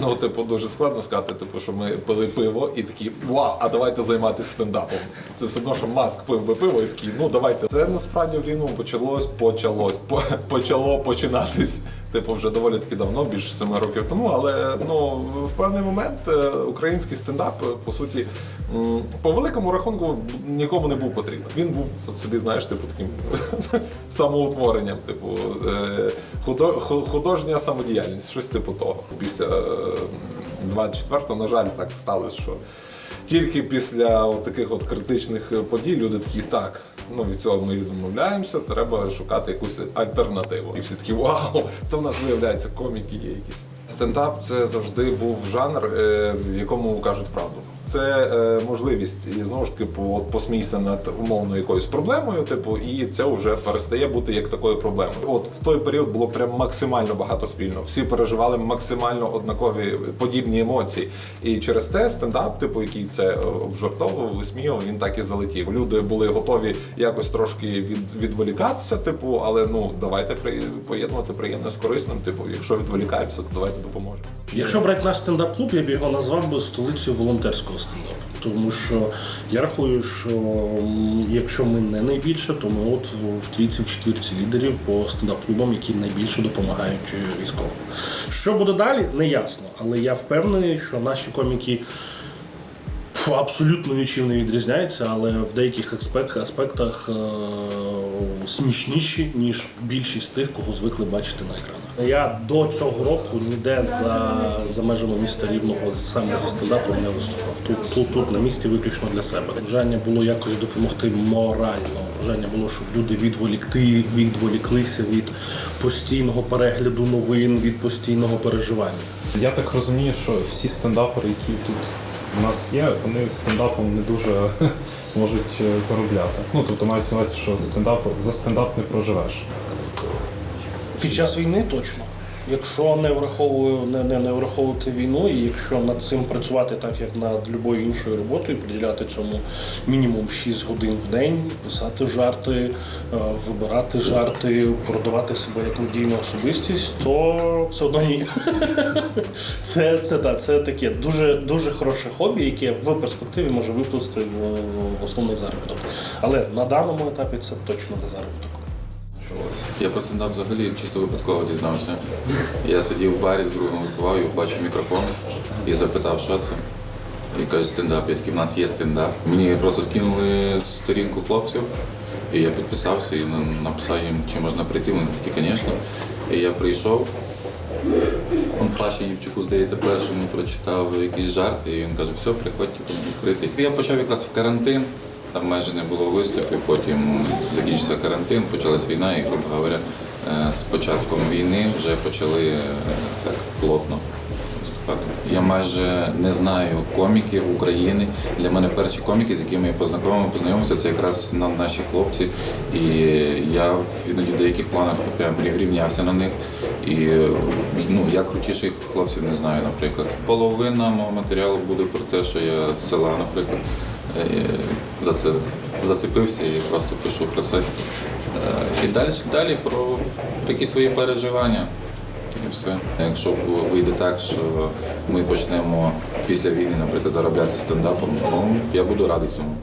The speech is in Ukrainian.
ну, типу, дуже складно сказати, типу, що ми пили пиво і такі, вау, а давайте займатися стендапом. Це все одно, що маск пив би пиво і такий, ну давайте. Це насправді в рівному почалось, почалось, по- почало починатись. Типу, вже доволі таки давно, більше семи років тому. Але ну в певний момент е, український стендап, е, по суті, по великому рахунку нікому не був потрібен. Він був собі, знаєш, типу таким самоутворенням, типу е, худо- ху- художня самодіяльність, щось типу того. Після е, 24-го, на жаль, так сталося, що тільки після от таких от критичних подій люди такі, так, ну від цього ми відмовляємося, треба шукати якусь альтернативу. І всі такі, вау, то в нас виявляється коміки є якісь. Стендап це завжди був жанр, е, в якому кажуть правду. Це е, можливість і знову ж таки по, посмійся над умовно якоюсь проблемою, типу, і це вже перестає бути як такою проблемою. От в той період було прям максимально багато спільно. Всі переживали максимально однакові подібні емоції. І через те стендап, типу, який це е, обжартовував, висміював, він так і залетів. Люди були готові якось трошки від, відволікатися, типу, але ну давайте при, поєднувати приємне з корисним. Типу, якщо відволікаємося, то давайте допоможемо. Якщо брати наш стендап-клуб, я б його назвав би столицею волонтерського стендапу. Тому що я рахую, що якщо ми не найбільше, то ми от в- трійці, в четвірці лідерів по стендап-клубам, які найбільше допомагають е, військовим. Що буде далі, не ясно. Але я впевнений, що наші коміки абсолютно нічим не відрізняються, але в деяких аспект- аспектах е- смішніші, ніж більшість тих, кого звикли бачити на екранах. Я до цього року ніде за, за межами міста Рівного саме зі стендапом не виступав. Тут, тут, тут на місці виключно для себе. Бажання було якось допомогти морально. Бажання було, щоб люди відволікти, відволіклися від постійного перегляду новин, від постійного переживання. Я так розумію, що всі стендапери, які тут у нас є, вони стендапом не дуже можуть е, заробляти. Ну тобто мається на увазі, що стендап за стендап не проживеш. Під час війни точно. Якщо не враховую, не, не, не враховувати війну, і якщо над цим працювати так, як над будь-якою іншою роботою, приділяти цьому мінімум 6 годин в день, писати жарти, е, вибирати жарти, продавати себе як надійну особистість, то все одно ні. Це, це, так, це таке дуже, дуже хороше хобі, яке в перспективі може виплисти в, в основний заробіток. Але на даному етапі це точно не заробіток. Я про стендап взагалі чисто випадково дізнався. Я сидів в барі з другом випивав і побачив мікрофон і запитав, що це. І каже, стендап. Я такий, в нас є стендап. Мені просто скинули сторінку хлопців, і я підписався і написав їм, чи можна прийти. Вони такі, звісно. І я прийшов. Он Паші Євчуку, здається, першому прочитав якісь жарти, і він каже, все, приходьте, будемо відкрити. Я почав якраз в карантин, там майже не було виступів, потім закінчився карантин, почалась війна, і, грубо говоря, е, з початком війни вже почали е, так плотно виступати. Я майже не знаю коміків України. Для мене перші коміки, з якими я познайомився, це якраз наші хлопці. І я в- деяких планах прям рівнявся на них. І ну, я крутіших хлопців не знаю, наприклад. Половина мого матеріалу буде про те, що я з села, наприклад, це зацепився і просто пишу про це. Е, І далі, далі про, про якісь свої переживання. І все. Якщо вийде так, що ми почнемо після війни, наприклад, заробляти стендапом, ну я буду радий цьому.